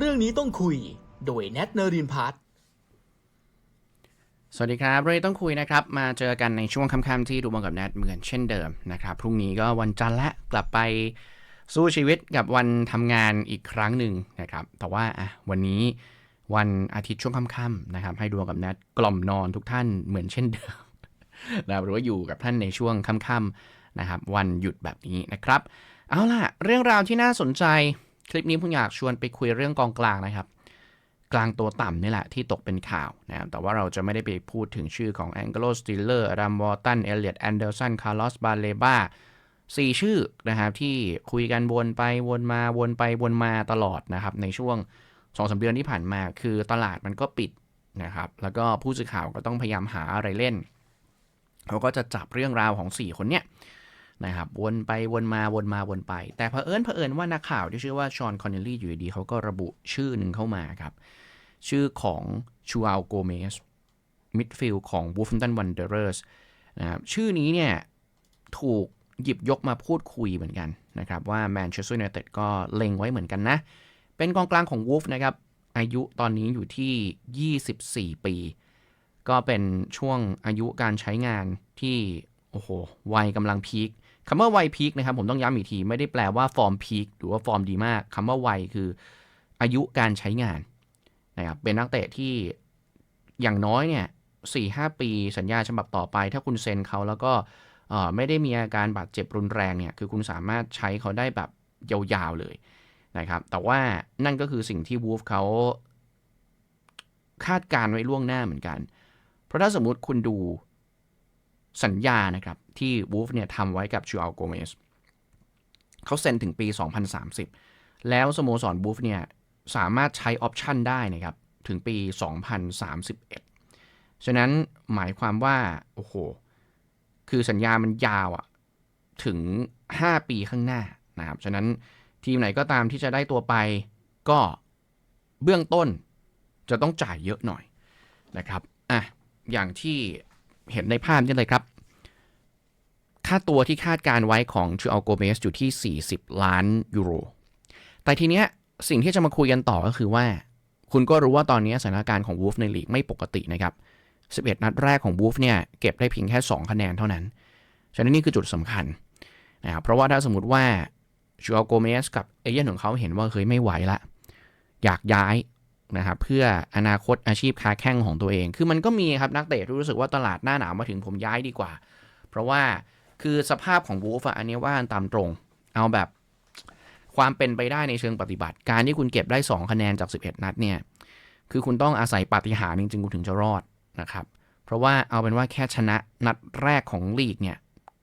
เรื่องนี้ต้องคุย โดยแนทเนรินพัฒน์สวัสดีครับเรื่องต้องคุยนะครับ มาเจอกันในช่วงค่ำๆที่ดูบอลกับแนทเหมือนเช่นเดิมนะครับ พรุ่งนี้ก็วันจันทร์ละกลับไปสู้ชีวิตกับวันทำงานอีกครั้งหนึ่งนะครับ แต่ว่าอะวันนี้วันอาทิตย์ช่วงค่ำๆนะครับ ให้ดูบอลกับแนทกล่อมนอนทุกท่านเหมือนเช่นเดิมนะรหรือว่าอยู่กับท่านในช่วงค่ำๆนะครับ วันหยุดแบบนี้นะครับ เอาล่ะ เรื่องราวที่น่าสนใจ คลิปนี้ผมอยากชวนไปคุยเรื่องกองกลางนะครับ กลางตัวต่ำนี่แหละที่ตกเป็นข่าวนะครับแต่ว่าเราจะไม่ได้ไปพูดถึงชื่อของแองเกโลสติลเลอร์รัมวอตันเอเลียตแอนเดอร์สันคาร์ลอสบาเลบาสี่ชื่อนะครับที่คุยกันวนไปวนมาวนไปวนมาตลอดนะครับในช่วง2อสเดือนที่ผ่านมา คือตลาดมันก็ปิดนะครับแล้วก็ผู้สื่อข่าวก็ต้องพยายามหาอะไรเล่น เขาก็จะจับเรื่องราวของ 4 คนเนี้ย นะครับวนไปวนมาวนมาวนไป แต่เผอิญเผอิญว่านักข่าวที่ชื่อว่าชอนคอนเนลลี่อยู่ดีเขาก็ระบุชื่อหนึ่งเข้ามาครับ ชื่อของชูอัลโกเมสมิดฟิลด์ของ w o l f e r h a m p t o n Wanderers นะครับชื่อนี้เนี่ยถูกหยิบยกมาพูดคุยเหมือนกันนะครับ ว่าแมนเชสเตอร์ยูไนเต็ดก็เล็งไว้เหมือนกันนะ เป็นกองกลางของ Wolf นะครับ อายุตอนนี้อยู่ที่ 24 ปี ก็เป็นช่วงอายุการใช้งานที่ โอ้โห วัยกำลังพีค คำว่าวัยพีคนะครับผมต้องย้ำอีกทีไม่ได้แปลว่าฟอร์มพีคหรือว่าฟอร์มดีมากคำว่าวัยคืออายุการใช้งานนะครับเป็นนักเตะที่อย่างน้อยเนี่ยสี่ห้าปีสัญญาฉบับต่อไป ถ้าคุณเซ็นเขาแล้วก็ไม่ได้มีอาการบาดเจ็บรุนแรงเนี่ยคือคุณสามารถใช้เขาได้แบบยาวๆเลยนะครับแต่ว่านั่นก็คือสิ่งที่วูฟเขาคาดการไว้ล่วงหน้าเหมือนกัน เพราะถ้าสมมุติคุณดู สัญญานะครับที่วูฟเนี่ยทำไว้กับชูอัลโกเมสเขาเซ็นถึงปี 2030 แล้วสโมสรวูฟเนี่ยสามารถใช้ออปชันได้นะครับ ถึงปี 2031 ฉะนั้นหมายความว่า โอ้โห คือสัญญามันยาวอะถึง 5 ปีข้างหน้านะครับ ฉะนั้นทีมไหนก็ตามที่จะได้ตัวไปก็เบื้องต้นจะต้องจ่ายเยอะหน่อยนะครับ อะ อย่างที่เห็นในภาพนี่เลยครับ ค่าตัวที่คาดการไว้ของชูอัลโกเมสอยู่ที่ 40 ล้านยูโร แต่ทีเนี้ยสิ่งที่จะมาคุยกันต่อก็คือว่า คุณก็รู้ว่าตอนนี้สถานการณ์ของวูฟในลีกไม่ปกตินะครับ 11 นัดแรกของวูฟเนี่ยเก็บได้เพียงแค่ 2 คะแนนเท่านั้น ฉะนั้นนี่คือจุดสำคัญนะครับเพราะว่าถ้าสมมติว่าชูอัลโกเมสกับเอเย่นของเขาเห็นว่าเฮ้ยไม่ไหวละอยากย้ายนะครับเพื่ออนาคตอาชีพค้าแข้งของตัวเอง คือมันก็มีครับนักเตะที่รู้สึกว่าตลาดหน้าหนาวมาถึงผมย้ายดีกว่า เพราะว่า คือสภาพของวูฟอะอันนี้ว่ากันตามตรง เอาแบบความเป็นไปได้ในเชิงปฏิบัติ การที่คุณเก็บได้ 2 คะแนนจาก 11 นัดเนี่ย คือคุณต้องอาศัยปาฏิหาริย์จริงๆ คุณถึงจะรอดนะครับ เพราะว่าเอาเป็นว่าแค่ชนะนัดแรกของลีกเนี่ย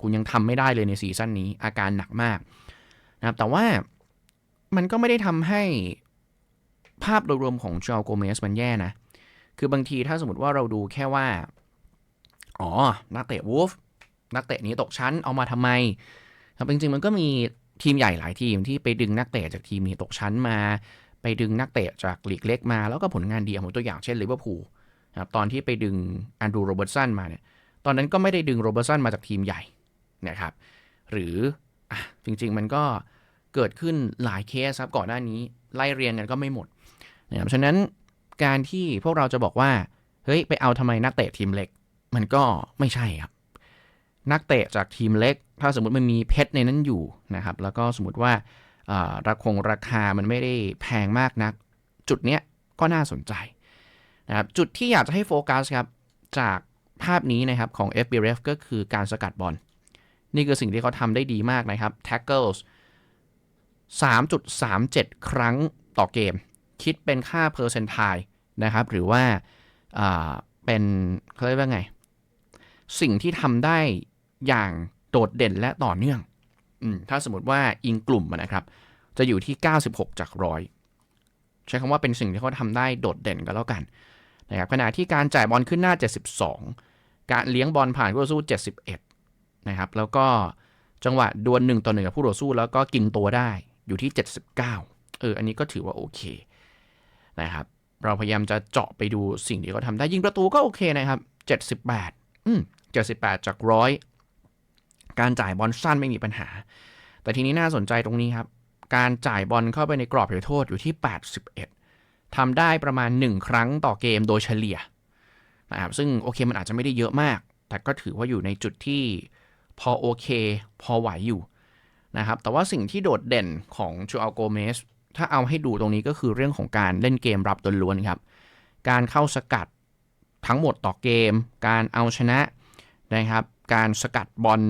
คุณยังทำไม่ได้เลยในซีซั่นนี้ อาการหนักมากนะครับ แต่ว่ามันก็ไม่ได้ทำให้ภาพโดยรวมของจอโกเมสมันแย่นะ คือบางทีถ้าสมมติว่าเราดูแค่ว่า อ๋อ นักเตะวูฟ นักเตะนี้ตกชั้นเอามาทำไม ครับจริงๆมันก็มีทีมใหญ่หลายทีมที่ไปดึงนักเตะจากทีมนี้ตกชั้นมา ไปดึงนักเตะจากลีกเล็กมา แล้วก็ผลงานดีของตัวอย่างเช่นลิเวอร์พูลครับตอนที่ไปดึงแอนดูโรเบิร์ตสันมาเนี่ยตอนนั้นก็ไม่ได้ดึงโรเบิร์ตสันมาจากทีมใหญ่นะครับหรืออะจริงๆมันก็เกิดขึ้นหลายเคสครับก่อนหน้านี้ไล่เรียงกันก็ไม่หมดนะครับฉะนั้นการที่พวกเราจะบอกว่าเฮ้ยไปเอาทำไมนักเตะทีมเล็ก มันก็ไม่ใช่ครับ นักเตะจากทีมเล็ก ถ้าสมมติมันมีเพชรในนั้นอยู่นะครับ แล้วก็สมมติว่าราคงราคามันไม่ได้แพงมากนัก จุดเนี้ยก็น่าสนใจนะครับจุดที่อยากจะให้โฟกัสครับจากภาพนี้นะครับของ FBRF ก็คือการสกัดบอล นี่คือสิ่งที่เขาทำได้ดีมากนะครับ tackles 3.37 ครั้งต่อเกม คิดเป็นค่า percentile นะครับ หรือว่าเป็นเขาเรียกว่าไง สิ่งที่ทำได้ อย่างโดดเด่นและต่อเนื่องอถ้าสมมติว่าอิงกลุ่มนะครับ จะอยู่ที่ 96 จากร้อยใช้คำว่าเป็นสิ่งที่เขาทำได้โดดเด่นก็แล้วกันนะครับขณะที่การจ่ายบอลขึ้นหน้า 72 การเลี้ยงบอลผ่านคู่ต่อสู้ 71 นะครับ แล้วก็จังหวะดวลหนึ่งต่อหนึ่งกับผู้ต่อสู้ แล้วก็กินตัวได้อยู่ที่ 79 เออ อันนี้ก็ถือว่าโอเคนะครับ เราพยายามจะเจาะไปดูสิ่งที่เขาทำได้ยิงประตูก็โอเคนะครับ 78 อืม78 จากร้อย การจ่ายบอลสั้นไม่มีปัญหา แต่ทีนี้น่าสนใจตรงนี้ครับ การจ่ายบอลเข้าไปในกรอบเขตโทษอยู่ที่ 81ทำได้ประมาณ 1 ครั้งต่อเกมโดยเฉลี่ยนะครับซึ่งโอเคมันอาจจะไม่ได้เยอะมาก แต่ก็ถือว่าอยู่ในจุดที่พอโอเค พอไหวอยู่นะครับแต่ว่าสิ่งที่โดดเด่นของจูอัลโกเมสถ้าเอาให้ดูตรงนี้ก็คือเรื่องของการเล่นเกมรับล้วนครับ การเข้าสกัดทั้งหมดต่อเกม การเอาชนะนะครับ การสกัดบอล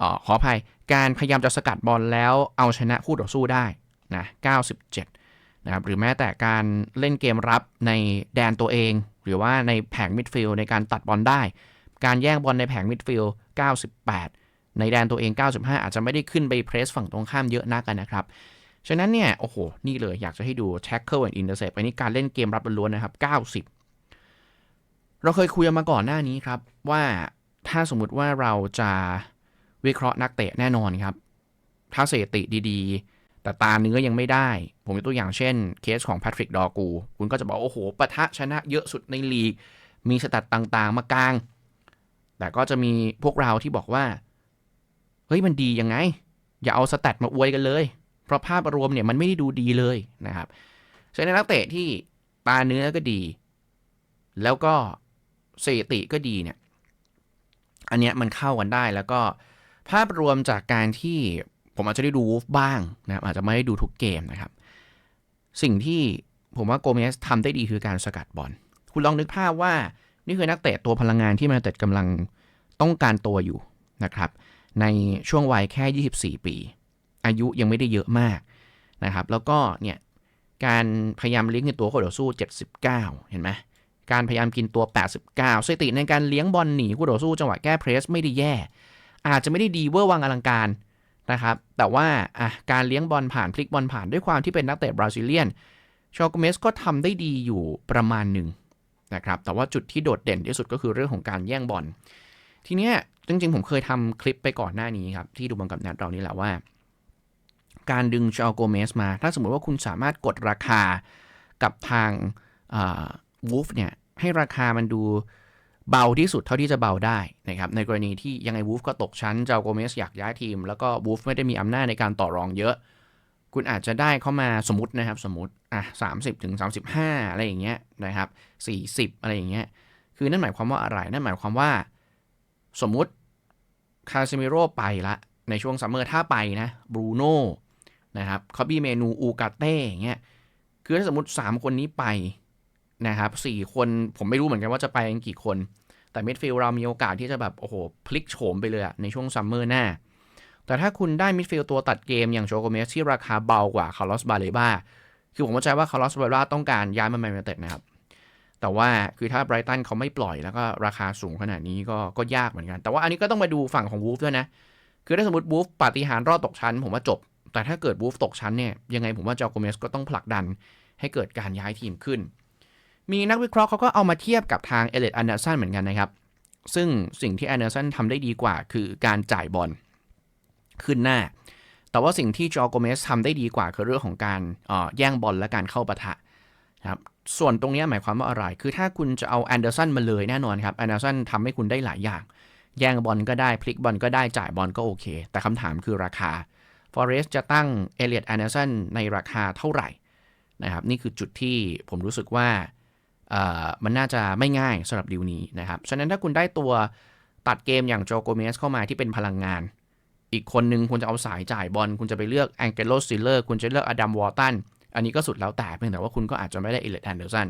ออขออภัยการพยายามจะสกัดบอลแล้วเอาชนะคู่ต่อสู้ได้นะ97 นะครับ หรือแม้แต่การเล่นเกมรับในแดนตัวเอง หรือว่าในแผงมิดฟิลด์ในการตัดบอลได้ การแย่งบอลในแผงมิดฟิลด์98 ในแดนตัวเอง 95 อาจจะไม่ได้ขึ้นไปเพรสฝั่งตรงข้ามเยอะนักกันนะครับ ฉะนั้นเนี่ย โอ้โห นี่เลยอยากจะให้ดู tackle and intercept อันนี้การเล่นเกมรับล้วนๆนะครับ 90เราเคยคุยมาก่อนหน้านี้ครับว่าถ้าสมมุติว่าเราจะ วิเคราะห์นักเตะแน่นอนครับ ถ้าสติดีๆ แต่ตาเนื้อยังไม่ได้ ผมยกตัวอย่างเช่น เคสของแพทริกดอกู คุณก็จะบอก โอ้โหปะทะชนะเยอะสุดในลีก มีสตัดต่างๆ มากลาง แต่ก็จะมีพวกเราที่บอกว่า เฮ้ยมันดียังไง อย่าเอาสแตทมาอวยกันเลย เพราะภาพรวมเนี่ยมันไม่ได้ดูดีเลยนะครับฉะนั้นนักเตะที่ตาเนื้อก็ดี แล้วก็สถิติก็ดีเนี่ย อันเนี้ยมันเข้ากันได้แล้วก็ ภาพรวมจากการที่ผมอาจจะได้ดูวูฟบ้างนะครับอาจจะไม่ได้ดูทุกเกมนะครับ สิ่งที่ผมว่าโกเมสทำได้ดีคือการสกัดบอลคุณลองนึกภาพว่านี่คือนักเตะตัวพลังงานที่มาเตะกำลังต้องการตัวอยู่นะครับในช่วงวัยแค่ 24 ปี อายุยังไม่ได้เยอะมากนะครับ แล้วก็เนี่ยการพยายามเลี้ยงในตัวคู่ต่อสู้ 79 เห็นไหมการพยายามกินตัว 89สถิติในการเลี้ยงบอลหนีคู่ต่อสู้จังหวะแก้เพรสไม่ได้แย่ อาจจะไม่ได้ดีเวอร์วังอลังการนะครับ แต่ว่าการเลี้ยงบอลผ่านพลิกบอลผ่านด้วยความที่เป็นนักเตะบราซิเลียนชอโกเมสก็ทำได้ดีอยู่ประมาณหนึ่งนะครับแต่ว่าจุดที่โดดเด่นที่สุดก็คือเรื่องของการแย่งบอลทีเนี้ยจริงๆ ผมเคยทำคลิปไปก่อนหน้านี้ครับ ที่ดูบังกับนัดเรานี่แหละว่า การดึงชอโกเมสมา ถ้าสมมติว่าคุณสามารถกดราคากับทางวูฟเนี่ยให้ราคามันดู เบาที่สุดเท่าที่จะเบาได้นะครับในกรณีที่ยังไงวูฟก็ตกชั้นเจ้าโกเมสอยากย้ายทีม แล้วก็วูฟไม่ได้มีอำนาจในการต่อรองเยอะ คุณอาจจะได้เข้ามาสมมตินะครับสมมติอะสามสิบถึงสามสิบห้าอะไรอย่างเงี้ยนะครับสี่สิบอะไรอย่างเงี้ยคือนั่นหมายความว่าอะไรนั่นหมายความว่า สมมติคาซิมิโร่ไปละในช่วงซัมเมอร์ถ้าไปนะบรูโน่นะครับคอบบี้เมนูอูกาเต้อย่างเงี้ยคือถ้าสมมติ 3 คนนี้ไป นะครับสี่คนผมไม่รู้เหมือนกันว่าจะไปกันกี่คน แต่มิดฟิลด์เรามีโอกาสที่จะแบบโอ้โหพลิกโฉมไปเลยในช่วงซัมเมอร์หน้า แต่ถ้าคุณได้มิดฟิลด์ตัวตัดเกมอย่างโชโกเมสที่ราคาเบากว่าคาร์ลอสบาเลบาคือผมเข้าใจว่าคาร์ลอสบาเลบาต้องการย้ายมาแมนยูไนเต็ดนะครับแต่ว่าคือถ้าไบรตันเขาไม่ปล่อยแล้วก็ราคาสูงขนาดนี้ก็ก็ยากเหมือนกัน แต่ว่าอันนี้ก็ต้องมาดูฝั่งของวูฟด้วยนะ คือถ้าสมมติวูฟปาฏิหาริย์รอดตกชั้น ผมว่าจบ แต่ถ้าเกิดวูฟตกชั้นเนี่ยยังไงผมว่าจอโกเมสก็ต้องผลักดันให้เกิดการย้ายทีมขึ้น มีนักวิเคราะห์เขาก็เอามาเทียบกับทางเอเลตอันเดอร์สันเหมือนกันนะครับ ซึ่งสิ่งที่อันเดอร์สันทำได้ดีกว่า คือการจ่ายบอลขึ้นหน้า แต่ว่าสิ่งที่จอโกเมสทำได้ดีกว่าคือเรื่องของการแย่งบอลและการเข้าปะทะครับส่วนตรงนี้หมายความว่าอะไร คือถ้าคุณจะเอาแอนเดอร์สันมาเลยแน่นอนครับแอนเดอร์สันทำให้คุณได้หลายอย่าง แย่งบอลก็ได้พลิกบอลก็ได้จ่ายบอลก็โอเค แต่คำถามคือราคาฟอเรสจะตั้งเอเลียตแอนเดอร์สันในราคาเท่าไหร่นะครับนี่คือจุดที่ผมรู้สึกว่า มันน่าจะไม่ง่ายสำหรับดิวนี้นะครับ ฉะนั้นถ้าคุณได้ตัวตัดเกมอย่างโจโกเมสเข้ามาที่เป็นพลังงาน อีกคนนึงคุณจะเอาสายจ่ายบอล คุณจะไปเลือกแองเกโลซิลเลอร์ คุณจะเลือกอดัมวอร์ตัน อันนี้ก็สุดแล้วแต่เพียงแต่ว่าคุณก็อาจจะไม่ได้เอเลตแอนเดอร์สัน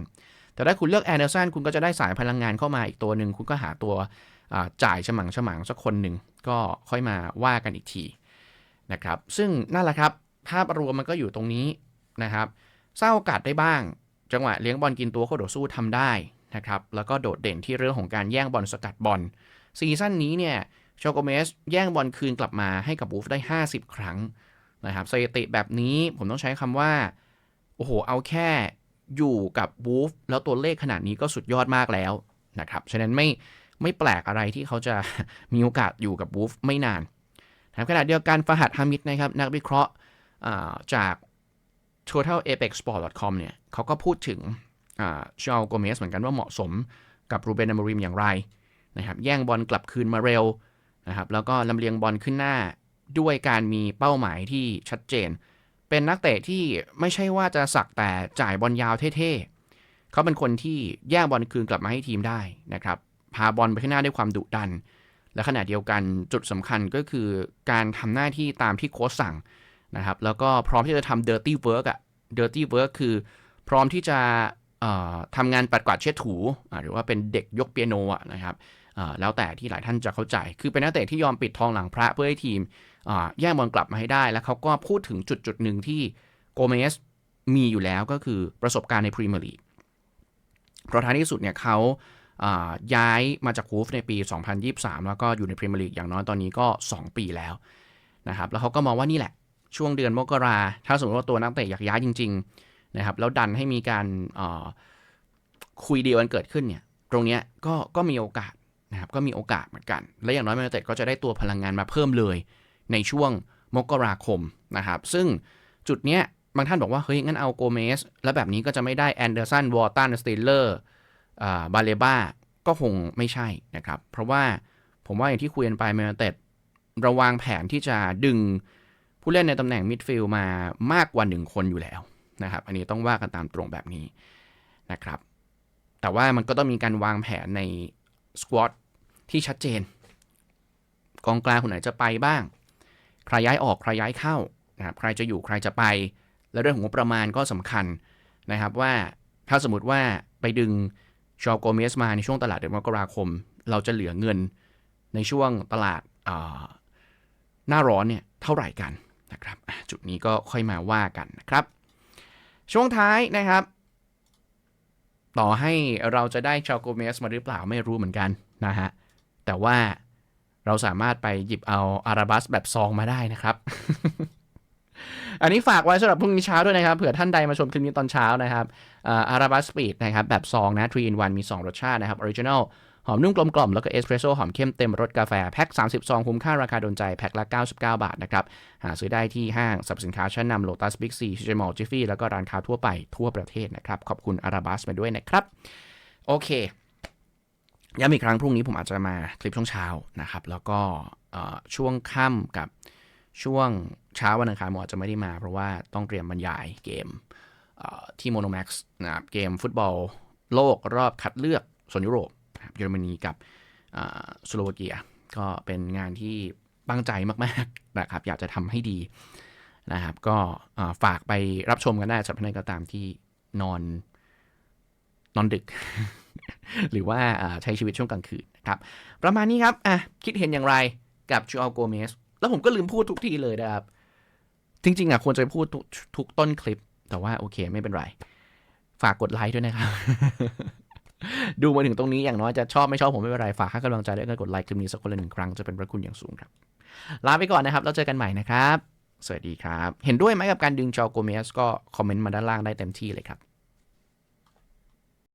แต่ถ้าคุณเลือกแอนเดอร์สันคุณก็จะได้สายพลังงานเข้ามาอีกตัวหนึ่ง คุณก็หาตัวจ่ายฉมังฉมังสักคนหนึ่งก็ค่อยมาว่ากันอีกทีนะครับ ซึ่งนั่นแหละครับภาพรวมมันก็อยู่ตรงนี้นะครับเศร้าโอกาสได้บ้าง จังหวะเลี้ยงบอลกินตัวเข้าโดดสู้ทำได้นะครับแล้วก็โดดเด่นที่เรื่องของการแย่งบอลสกัดบอลซีซั่นนี้เนี่ยโชโกเมสแย่งบอลคืนกลับมาให้กับบูฟได้ 50 ครั้งนะครับสถิติแบบนี้ผมต้องใช้คำว่า โอ้โห เอาแค่อยู่กับบูฟแล้วตัวเลขขนาดนี้ก็สุดยอดมากแล้วนะครับ ฉะนั้นไม่ไม่แปลกอะไรที่เขาจะมีโอกาสอยู่กับบูฟไม่นานนะขณะเดียวกันฟาหัดฮามิดนะครับ นักวิเคราะห์จาก totalapex.com เนี่ยเขาก็พูดถึงชาลโกเมสเหมือนกันว่าเหมาะสมกับรูเบนอมริมอย่างไรนะครับแย่งบอลกลับคืนมาเร็วนะครับแล้วก็ลำเลียงบอลขึ้นหน้าด้วยการมีเป้าหมายที่ชัดเจน เป็นนักเตะที่ไม่ใช่ว่าจะสักแต่จ่ายบอลยาวเท่เขาเป็นคนที่แย่งบอลคืนกลับมาให้ทีมได้นะครับพาบอลไปข้างหน้าด้วยความดุดัน และขณะเดียวกันจุดสำคัญก็คือการทำหน้าที่ตามที่โค้ชสั่ง นะครับ แล้วก็พร้อมที่จะทำ dirty work อะ dirty work คือพร้อมที่จะทำงานปัดกวาดเช็ดถูอ่าหรือว่าเป็นเด็กยกเปียโนอะนะครับแล้วแต่ที่หลายท่านจะเข้าใจ คือเป็นนักเตะที่ยอมปิดทองหลังพระเพื่อให้ทีมแย่งบอลกลับมาให้ได้ แล้วเขาก็พูดถึงจุดจุดหนึ่งที่โกเมสมีอยู่แล้วก็คือประสบการณ์ในพรีเมียร์ลีกเพราะท้ายที่สุดเนี่ยเขาย้ายมาจากวูฟในปี 2023 แล้วก็อยู่ในพรีเมียร์ลีกอย่างน้อยตอนนี้ก็ 2 ปีแล้วนะครับ แล้วเขาก็มองว่านี่แหละ ช่วงเดือนมกราถ้าสมมติว่าตัวนักเตะอยากย้ายจริง ๆ นะครับ แล้วดันให้มีการคุยเดีลกันเกิดขึ้นเนี่ย ตรงนี้ก็ก็มีโอกาสนะครับก็มีโอกาสเหมือนกัน และอย่างน้อยแมนเต็ดก็จะได้ตัวพลังงานมาเพิ่มเลย ในช่วงมกราคมนะครับ ซึ่งจุดเนี้ยบางท่านบอกว่า เฮ้ย งั้นเอาโกเมส แล้วแบบนี้ก็จะไม่ได้แอนเดอร์สัน วอร์ตัน สติลเลอร์บาเลบ้า ก็คงไม่ใช่นะครับ เพราะว่าผมว่าอย่างที่คุยกันไปแมนเต็ดราวางแผนที่จะดึง ผู้เล่นในตำแหน่งมิดฟิลด์มามากกว่าหนึ่งคนอยู่แล้วนะครับ อันนี้ต้องว่ากันตามตรงแบบนี้นะครับ แต่ว่ามันก็ต้องมีการวางแผนในสควอตที่ชัดเจน กองกลางคนไหนจะไปบ้าง ใครย้ายออกใครย้ายเข้านะครับใครจะอยู่ใครจะไป และเรื่องของงบประมาณก็สำคัญนะครับว่าถ้าสมมติว่าไปดึงชอโกเมสมาในช่วงตลาดเดือนมกราคม เราจะเหลือเงินในช่วงตลาดหน้าร้อนเนี่ยเท่าไหร่กัน นะครับจุดนี้ก็ค่อยมาว่ากันนะครับ ช่วงท้ายนะครับ ต่อให้เราจะได้ชอโกเมสมาหรือเปล่าไม่รู้เหมือนกันนะฮะแต่ว่าเราสามารถไปหยิบเอาอาราบัสแบบซองมาได้นะครับ อันนี้ฝากไว้สำหรับพรุ่งนี้เช้าด้วยนะครับ เผื่อท่านใดมาชมคลิปนี้ตอนเช้านะครับอาราบัสสปีดนะครับแบบซองนะ3 in 1มี 2 รสชาตินะครับออริจิน l ล หอมนุ่มกลมกล่อมแล้วก็เอสเพรสโซ่หอมเข้มเต็มรสกาแฟ แพ็ค30ซองคุ้มค่าราคาโดนใจ แพ็คละ 99 บาทนะครับ หาซื้อได้ที่ห้างสรรพสินค้าชั้นนำโลตัสบิ๊กซีชิเจมอลจิฟฟี่แล้วก็ร้านค้าทั่วไปทั่วประเทศนะครับ ขอบคุณอาราบัสมาด้วยนะครับ โอเคย้ำอีกครั้งพรุ่งนี้ผมอาจจะมาคลิปช่วงเช้านะครับ แล้วก็ช่วงค่ำกับช่วงเช้าวันอังคารผมอาจจะไม่ได้มาเพราะว่าต้องเตรียมบรรยายเกมที่โมโนแม็กซ์นะครับเกมฟุตบอลโลกรอบคัดเลือกโซนยุโรป เยอรมนีกับสโลวาเกีย ก็เป็นงานที่ตั้งใจมากๆนะครับอยากจะทำให้ดีนะครับ ก็ฝากไปรับชมกันได้สำหรับท่านก็ตามที่นอนนอนดึก หรือว่าใช้ชีวิตช่วงกลางคืนนะครับ ประมาณนี้ครับอะคิดเห็นอย่างไรกับจูอัลโกเมสแล้วผมก็ลืมพูดทุกทีเลยนะครับ จริง ๆอะควรจะพูดทุกต้นคลิป แต่ว่าโอเคไม่เป็นไร ฝากกดไลค์ด้วยนะครับ ดูมาถึงตรงนี้อย่างน้อยจะชอบไม่ชอบผมไม่เป็นไรฝากให้กำลังใจด้วยการกดไลค์คลิปนี้สักคนละหนึ่งครั้งจะเป็นพระคุณอย่างสูงครับ ลาไปก่อนนะครับ แล้วเจอกันใหม่นะครับ สวัสดีครับ เห็นด้วยไหมกับการดึงจอโกเมสก็คอมเมนต์มาด้านล่างได้เต็มที่เลยครับ